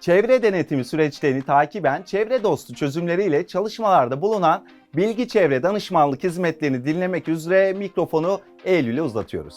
Çevre denetimi süreçlerini takiben çevre dostu çözümleriyle çalışmalarda bulunan Bilgi Çevre Danışmanlık Hizmetlerini dinlemek üzere mikrofonu Eylül'e uzatıyoruz.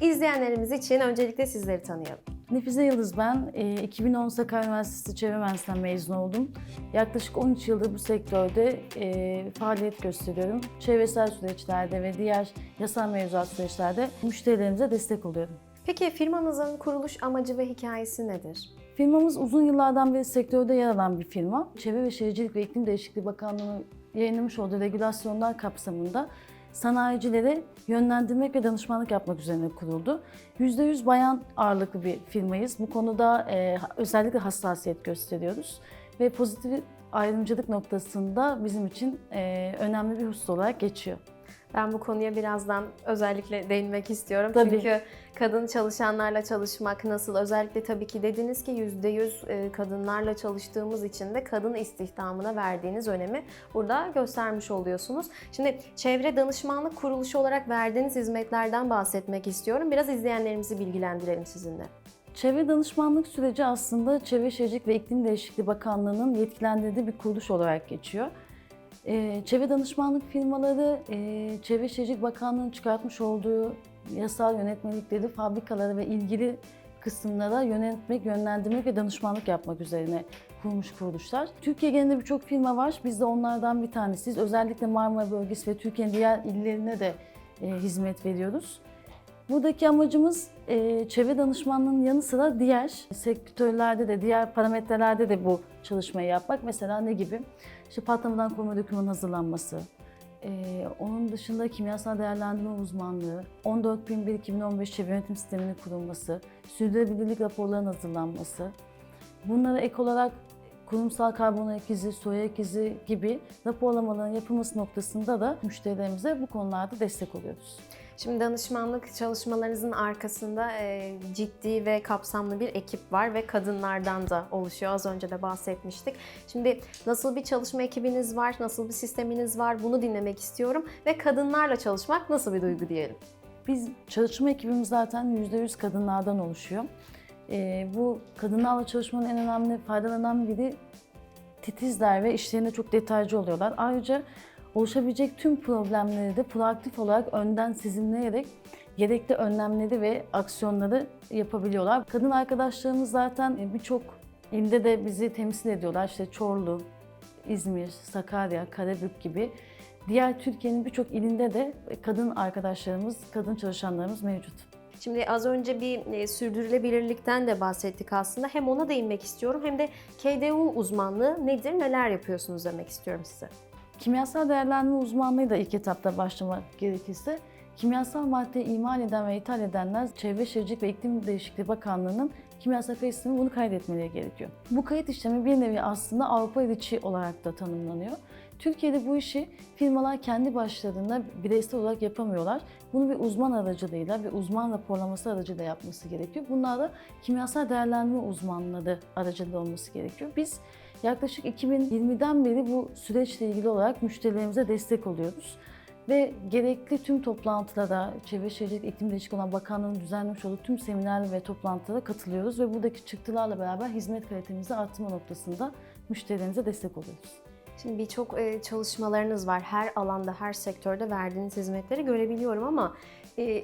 İzleyenlerimiz için öncelikle sizleri tanıyalım. Nefize Yıldız ben. E, 2010 Sakarya Üniversitesi Çevre Mühendisliğinden mezun oldum. Yaklaşık 13 yıldır bu sektörde e, faaliyet gösteriyorum. Çevresel süreçlerde ve diğer yasal mevzuat süreçlerde müşterilerimize destek oluyorum. Peki firmanızın kuruluş amacı ve hikayesi nedir? Firmamız uzun yıllardan beri sektörde yer alan bir firma. Çevre ve Şehircilik ve İklim Değişikliği Bakanlığı'nın yayınlamış olduğu regülasyonlar kapsamında sanayicilere yönlendirmek ve danışmanlık yapmak üzerine kuruldu. %100 bayan ağırlıklı bir firmayız. Bu konuda e, özellikle hassasiyet gösteriyoruz ve pozitif ayrımcılık noktasında bizim için e, önemli bir husus olarak geçiyor. Ben bu konuya birazdan özellikle değinmek istiyorum. Tabii. Çünkü kadın çalışanlarla çalışmak nasıl? Özellikle tabii ki dediniz ki %100 e, kadınlarla çalıştığımız için de kadın istihdamına verdiğiniz önemi burada göstermiş oluyorsunuz. Şimdi çevre danışmanlık kuruluşu olarak verdiğiniz hizmetlerden bahsetmek istiyorum. Biraz izleyenlerimizi bilgilendirelim sizinle. Çevre danışmanlık süreci aslında Çevre Şehircilik ve İklim Değişikliği Bakanlığı'nın yetkilendirdiği bir kuruluş olarak geçiyor. Ee, Çevre danışmanlık firmaları e, Çevre Şehircilik Bakanlığı'nın çıkartmış olduğu yasal yönetmelikleri fabrikalara ve ilgili kısımlara yönetmek, yönlendirmek ve danışmanlık yapmak üzerine kurmuş kuruluşlar. Türkiye genelinde birçok firma var. Biz de onlardan bir tanesiyiz. Özellikle Marmara bölgesi ve Türkiye'nin diğer illerine de e, hizmet veriyoruz. Buradaki amacımız e, çevre danışmanlığının yanı sıra diğer sektörlerde de, diğer parametrelerde de bu çalışmayı yapmak. Mesela ne gibi? İşte patlamadan koruma dokümanının hazırlanması, e, onun dışında kimyasal değerlendirme uzmanlığı, 14.001-2015 çevre yönetim sisteminin kurulması, sürdürülebilirlik raporlarının hazırlanması, bunlara ek olarak kurumsal karbon ayak izi, soya ayak izi gibi raporlamaların yapılması noktasında da müşterilerimize bu konularda destek oluyoruz. Şimdi danışmanlık çalışmalarınızın arkasında e, ciddi ve kapsamlı bir ekip var ve kadınlardan da oluşuyor. Az önce de bahsetmiştik. Şimdi nasıl bir çalışma ekibiniz var, nasıl bir sisteminiz var bunu dinlemek istiyorum. Ve kadınlarla çalışmak nasıl bir duygu diyelim? Biz çalışma ekibimiz zaten %100 kadınlardan oluşuyor. Ee, bu kadınlarla çalışmanın en önemli faydalarından biri titizler ve işlerinde çok detaycı oluyorlar. Ayrıca oluşabilecek tüm problemleri de proaktif olarak önden sizinleyerek gerekli önlemleri ve aksiyonları yapabiliyorlar. Kadın arkadaşlarımız zaten birçok ilde de bizi temsil ediyorlar. İşte Çorlu, İzmir, Sakarya, Karabük gibi. Diğer Türkiye'nin birçok ilinde de kadın arkadaşlarımız, kadın çalışanlarımız mevcut. Şimdi az önce bir e, sürdürülebilirlikten de bahsettik aslında. Hem ona değinmek istiyorum hem de KDU uzmanlığı nedir, neler yapıyorsunuz demek istiyorum size. Kimyasal değerlendirme uzmanlığı da ilk etapta başlamak gerekirse, kimyasal madde imal eden ve ithal edenler Çevre Şehircilik ve İklim Değişikliği Bakanlığı'nın kimyasal kayıt bunu kaydetmeleri gerekiyor. Bu kayıt işlemi bir nevi aslında Avrupa içi olarak da tanımlanıyor. Türkiye'de bu işi firmalar kendi başlarında bireysel olarak yapamıyorlar. Bunu bir uzman aracılığıyla ve uzman raporlaması aracılığıyla yapması gerekiyor. Bunlar da kimyasal değerlendirme uzmanları aracılığıyla olması gerekiyor. Biz yaklaşık 2020'den beri bu süreçle ilgili olarak müşterilerimize destek oluyoruz. Ve gerekli tüm toplantılara, Çevre Şehircilik İklim Değişikliği olan Bakanlığı'nın düzenlemiş olduğu tüm seminer ve toplantılara katılıyoruz ve buradaki çıktılarla beraber hizmet kalitemizi arttırma noktasında müşterilerimize destek oluyoruz. Şimdi birçok çalışmalarınız var. Her alanda, her sektörde verdiğiniz hizmetleri görebiliyorum ama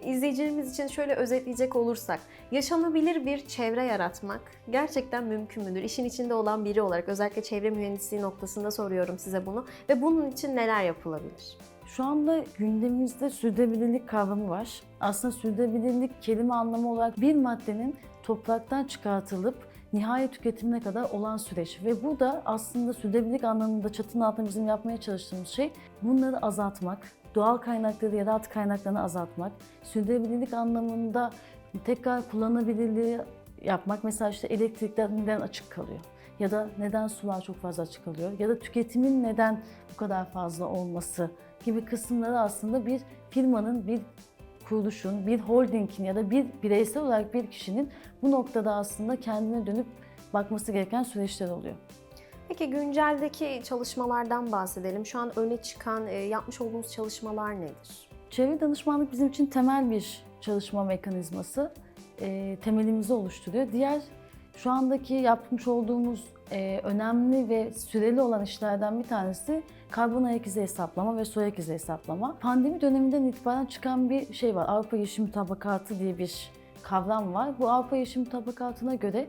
izleyicilerimiz için şöyle özetleyecek olursak, yaşanabilir bir çevre yaratmak gerçekten mümkün müdür? İşin içinde olan biri olarak özellikle çevre mühendisliği noktasında soruyorum size bunu ve bunun için neler yapılabilir? Şu anda gündemimizde sürdürülebilirlik kavramı var. Aslında sürdürülebilirlik kelime anlamı olarak bir maddenin topraktan çıkartılıp nihayet tüketimine kadar olan süreç. Ve bu da aslında sürdürülebilirlik anlamında çatının altında bizim yapmaya çalıştığımız şey bunları azaltmak, doğal kaynakları, yeraltı kaynaklarını azaltmak, sürdürülebilirlik anlamında tekrar kullanılabilirliği yapmak. Mesela işte elektrikler neden açık kalıyor? Ya da neden sular çok fazla açık kalıyor? Ya da tüketimin neden bu kadar fazla olması gibi kısımları aslında bir firmanın, bir kuruluşun, bir holdingin ya da bir bireysel olarak bir kişinin bu noktada aslında kendine dönüp bakması gereken süreçler oluyor. Peki günceldeki çalışmalardan bahsedelim. Şu an öne çıkan, e, yapmış olduğumuz çalışmalar nedir? Çevre danışmanlık bizim için temel bir çalışma mekanizması. E, temelimizi oluşturuyor. Diğer şu andaki yapmış olduğumuz e, önemli ve süreli olan işlerden bir tanesi karbon ayak izi hesaplama ve su ayak izi hesaplama. Pandemi döneminden itibaren çıkan bir şey var. Avrupa Yeşil Mutabakatı diye bir kavram var. Bu Avrupa Yeşil Mutabakatı'na göre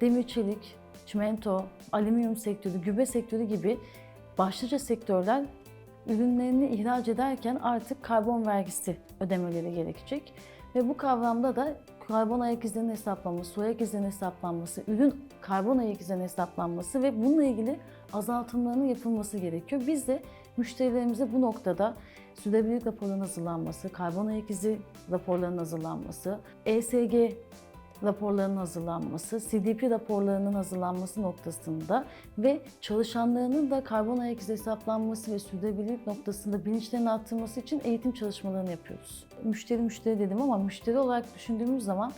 demir çelik, çimento, alüminyum sektörü, gübre sektörü gibi başlıca sektörler ürünlerini ihraç ederken artık karbon vergisi ödemeleri gerekecek. Ve bu kavramda da karbon ayak izlerinin hesaplanması, su ayak izlerinin hesaplanması, ürün karbon ayak izlerinin hesaplanması ve bununla ilgili azaltımlarının yapılması gerekiyor. Biz de müşterilerimize bu noktada sürdürülebilirlik raporlarının hazırlanması, karbon ayak izi raporlarının hazırlanması, ESG raporlarının hazırlanması, CDP raporlarının hazırlanması noktasında ve çalışanlarının da karbon ayak izi hesaplanması ve sürdürülebilirlik noktasında bilinçlerini arttırması için eğitim çalışmalarını yapıyoruz. Müşteri müşteri dedim ama müşteri olarak düşündüğümüz zaman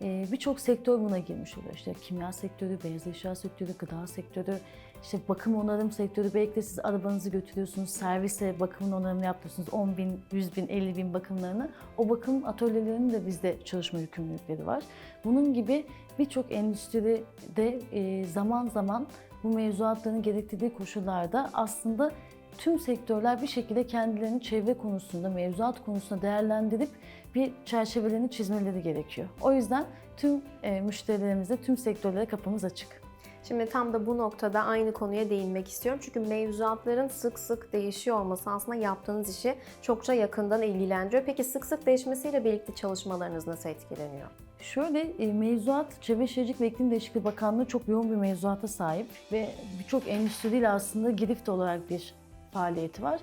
birçok sektör buna girmiş oluyor. İşte kimya sektörü, beyaz eşya sektörü, gıda sektörü, işte bakım onarım sektörü. Belki de siz arabanızı götürüyorsunuz, servise bakımın onarımını yapıyorsunuz. 10 bin, 100 bin, 50 bin bakımlarını. O bakım atölyelerinin de bizde çalışma yükümlülükleri var. Bunun gibi birçok endüstride e, zaman zaman bu mevzuatların gerektirdiği koşullarda aslında tüm sektörler bir şekilde kendilerini çevre konusunda, mevzuat konusunda değerlendirip bir çerçevelerini çizmeleri gerekiyor. O yüzden tüm e, müşterilerimize, tüm sektörlere kapımız açık. Şimdi tam da bu noktada aynı konuya değinmek istiyorum. Çünkü mevzuatların sık sık değişiyor olması aslında yaptığınız işi çokça yakından ilgilendiriyor. Peki sık sık değişmesiyle birlikte çalışmalarınız nasıl etkileniyor? Şöyle e, mevzuat, Çevre Şehircilik ve İklim Değişikliği Bakanlığı çok yoğun bir mevzuata sahip ve birçok endüstriyle aslında girift olarak bir faaliyeti var.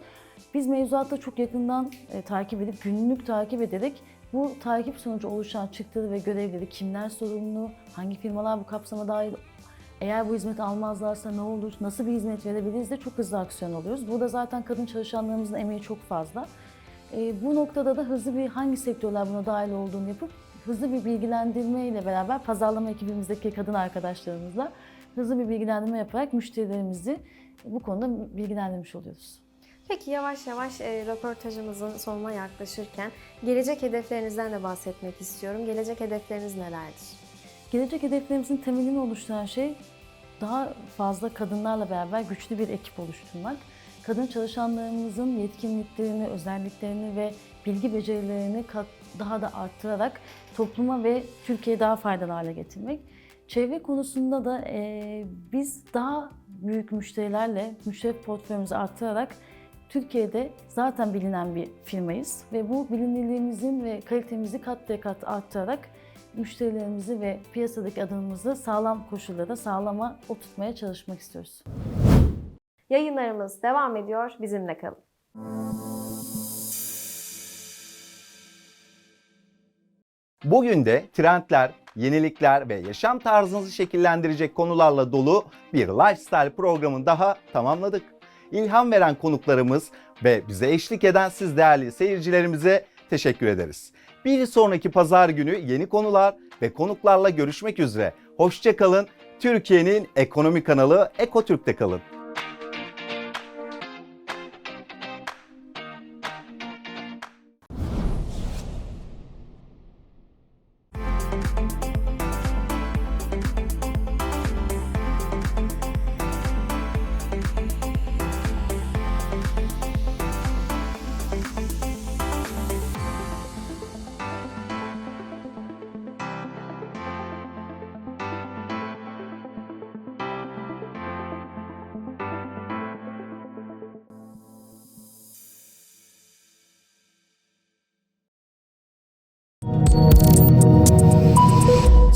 Biz mevzuatta çok yakından e, takip edip, günlük takip ederek bu takip sonucu oluşan çıktıları ve görevleri kimler sorumlu, hangi firmalar bu kapsama dahil, eğer bu hizmeti almazlarsa ne olur, nasıl bir hizmet verebiliriz de çok hızlı aksiyon alıyoruz. Burada zaten kadın çalışanlarımızın emeği çok fazla. E, bu noktada da hızlı bir hangi sektörler buna dahil olduğunu yapıp hızlı bir bilgilendirme ile beraber pazarlama ekibimizdeki kadın arkadaşlarımızla hızlı bir bilgilendirme yaparak müşterilerimizi bu konuda bilgilendirmiş oluyoruz. Peki yavaş yavaş e, röportajımızın sonuna yaklaşırken gelecek hedeflerinizden de bahsetmek istiyorum. Gelecek hedefleriniz nelerdir? Gelecek hedeflerimizin temelini oluşturan şey daha fazla kadınlarla beraber güçlü bir ekip oluşturmak. Kadın çalışanlarımızın yetkinliklerini, özelliklerini ve bilgi becerilerini daha da arttırarak topluma ve Türkiye'ye daha faydalı hale getirmek. Çevre konusunda da eee, biz daha büyük müşterilerle müşteri portföyümüzü arttırarak Türkiye'de zaten bilinen bir firmayız ve bu bilinirliğimizin ve kalitemizi kat kat arttırarak müşterilerimizi ve piyasadaki adımımızı sağlam koşullarda sağlama oturtmaya çalışmak istiyoruz. Yayınlarımız devam ediyor. Bizimle kalın. Bugün de trendler, yenilikler ve yaşam tarzınızı şekillendirecek konularla dolu bir lifestyle programını daha tamamladık. İlham veren konuklarımız ve bize eşlik eden siz değerli seyircilerimize teşekkür ederiz. Bir sonraki pazar günü yeni konular ve konuklarla görüşmek üzere. Hoşçakalın. Türkiye'nin ekonomi kanalı Ekotürk'te kalın.